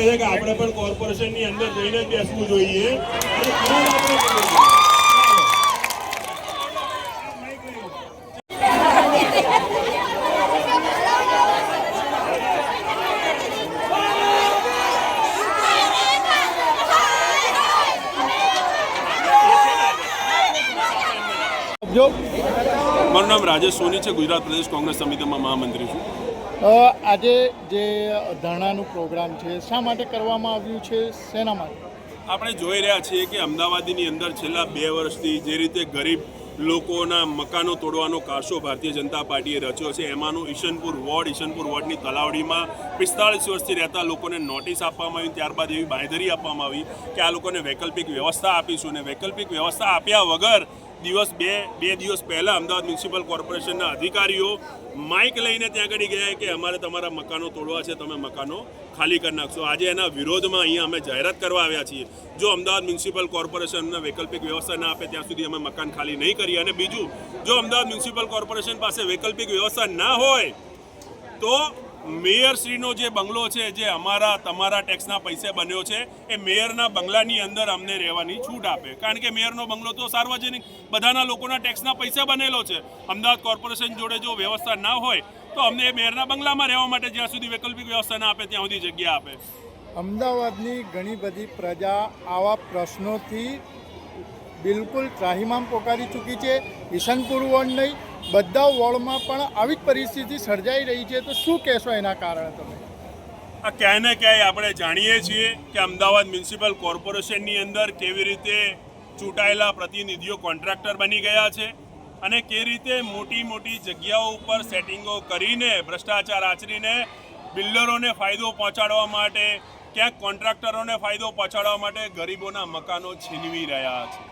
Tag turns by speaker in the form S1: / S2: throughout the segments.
S1: લાગે છે કે આપણે પણ કોર્પોરેશનની અંદર જઈને જ બેસવું જોઈએ. મારું નામ રાજેશ સોની છે. ગુજરાત પ્રદેશ કોંગ્રેસ સમિતિમાં મહામંત્રી છું.
S2: આજે જે ધરણાનું પ્રોગ્રામ છે, શા માટે કરવામાં આવ્યું છે, શેના માટે?
S1: આપણે જોઈ રહ્યા છીએ કે અમદાવાદની અંદર છેલ્લા બે વર્ષથી જે રીતે ગરીબ લોકોના મકાનો તોડવાનો કારસો ભારતીય જનતા પાર્ટીએ રચ્યો છે, એમાંનું ઈશનપુર વોર્ડ, ઈશનપુર વોર્ડની તલાવડીમાં પિસ્તાળીસ વર્ષથી રહેતા લોકોને નોટિસ આપવામાં આવી, ત્યારબાદ એવી બાંયધરી આપવામાં આવી કે આ લોકોને વૈકલ્પિક વ્યવસ્થા આપીશું અને વૈકલ્પિક વ્યવસ્થા આપ્યા વગર દિવસ બે બે દિવસ પહેલાં અમદાવાદ મ્યુનિસિપલ કોર્પોરેશનના અધિકારીઓ માઇક લઈને ત્યાં આગળ ગયા કે અમારે તમારા મકાનો તોડવા છે, તમે મકાનો ખાલી કરી નાખશો. આજે એના વિરોધમાં અહીંયા અમે જાહેરાત કરવા આવ્યા છીએ. જો અમદાવાદ મ્યુનિસિપલ કોર્પોરેશનને વૈકલ્પિક વ્યવસ્થા ના આપે, ત્યાં સુધી અમે મકાન ખાલી નહીં કરીએ. અને બીજું, જો અમદાવાદ મ્યુનિસિપલ કોર્પોરેશન પાસે વૈકલ્પિક વ્યવસ્થા ના હોય, તો મેયરશ્રીનો જે બંગલો છે, જે અમારા, તમારા ટેક્સના પૈસે બન્યો છે, એ મેયરના બંગલાની અંદર અમને રહેવાની છૂટ આપે. કારણ કે મેયરનો બંગલો તો સાર્વજનિક, બધાના લોકોના ટેક્સના પૈસે બનેલો છે. અમદાવાદ કોર્પોરેશન જોડે જો વ્યવસ્થા ના હોય, તો અમને એ મેયરના બંગલામાં રહેવા માટે જ્યાં સુધી વૈકલ્પિક વ્યવસ્થા ના આપે, ત્યાં સુધી જગ્યા આપે.
S2: અમદાવાદની ઘણી બધી પ્રજા આવા પ્રશ્નોથી બિલકુલ ત્રાહિમામ પોકારી ચૂકી છે. ઈશનપુર વોર્ડ નહીં બધા વોર્ડમાં પણ આવી જ પરિસ્થિતિ સર્જાઈ રહી છે, તો શું કહેશો એના કારણે તમે?
S1: આ ક્યાંય ને ક્યાંય આપણે જાણીએ છીએ કે અમદાવાદ મ્યુનિસિપલ કોર્પોરેશનની અંદર કેવી રીતે ચૂંટાયેલા પ્રતિનિધિઓ કોન્ટ્રાક્ટર બની ગયા છે અને કે રીતે મોટી મોટી જગ્યાઓ ઉપર સેટિંગો કરીને, ભ્રષ્ટાચાર આચરીને બિલ્ડરોને ફાયદો પહોંચાડવા માટે, ક્યાંક કોન્ટ્રાક્ટરોને ફાયદો પહોંચાડવા માટે ગરીબોના મકાનો છીનવી રહ્યા છે.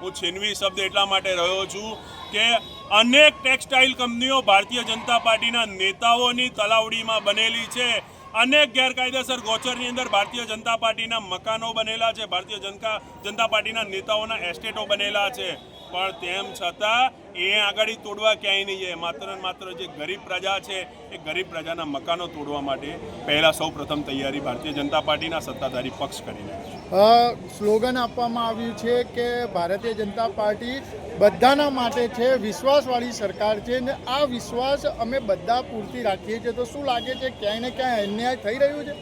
S1: હું છીનવી શબ્દ એટલા માટે રહ્યો છું કે અનેક ટેક્સટાઇલ કંપનીઓ ભારતીય જનતા પાર્ટીના નેતાઓની તલાવડીમાં બનેલી છે. અનેક ગેરકાયદેસર ગોચરની અંદર ભારતીય જનતા પાર્ટીના મકાનો બનેલા છે. ભારતીય જનતા જનતા પાર્ટીના નેતાઓના એસ્ટેટો બનેલા છે. પણ તેમ છતાં એ આગળ તોડવા ક્યાંય નહીં જાય. માત્ર ને માત્ર જે ગરીબ પ્રજા છે, એ ગરીબ પ્રજાના મકાનો તોડવા માટે પહેલાં સૌ પ્રથમ તૈયારી ભારતીય જનતા પાર્ટીના સત્તાધારી પક્ષ કરી રહ્યા છે.
S2: સ્લોગન આપવામાં આવ્યું છે કે ભારતીય જનતા પાર્ટી બધાના માટે છે, વિશ્વાસવાળી સરકાર છે ને આ વિશ્વાસ અમે બધા પૂરતી રાખીએ છીએ. તો શું લાગે છે, ક્યાંય ને ક્યાંય અન્યાય થઈ રહ્યું છે?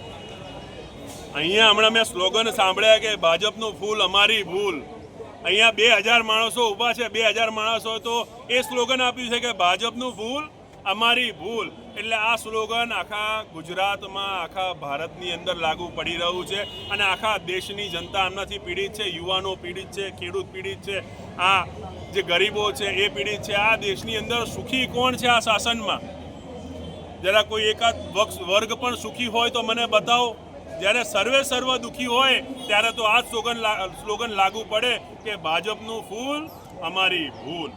S1: અહીંયા હમણાં મેં સ્લોગન સાંભળ્યા કે ભાજપનું ફૂલ અમારી ભૂલ. અહીંયા બે હજાર માણસો ઊભા છે, બે હજાર માણસો તો એ સ્લોગન આપ્યું છે કે ભાજપનું ફૂલ અમારી ભૂલ. એટલે આ સ્લોગન આખા ગુજરાતમાં, આખા ભારતની અંદર લાગુ પડી રહ્યું છે અને આખા દેશની જનતા આમનાથી પીડિત છે, યુવાનો પીડિત છે, ખેડૂત પીડિત છે, આ જે ગરીબો છે એ પીડિત છે. આ દેશની અંદર સુખી કોણ છે આ શાસનમાં? જરા કોઈ એકાદ વર્ગ પણ સુખી હોય તો મને બતાવો. જ્યારે સર્વે સર્વ દુઃખી હોય, ત્યારે તો આ સ્લોગન સ્લોગન લાગુ પડે કે ભાજપનું ફૂલ, અમારી ભૂલ.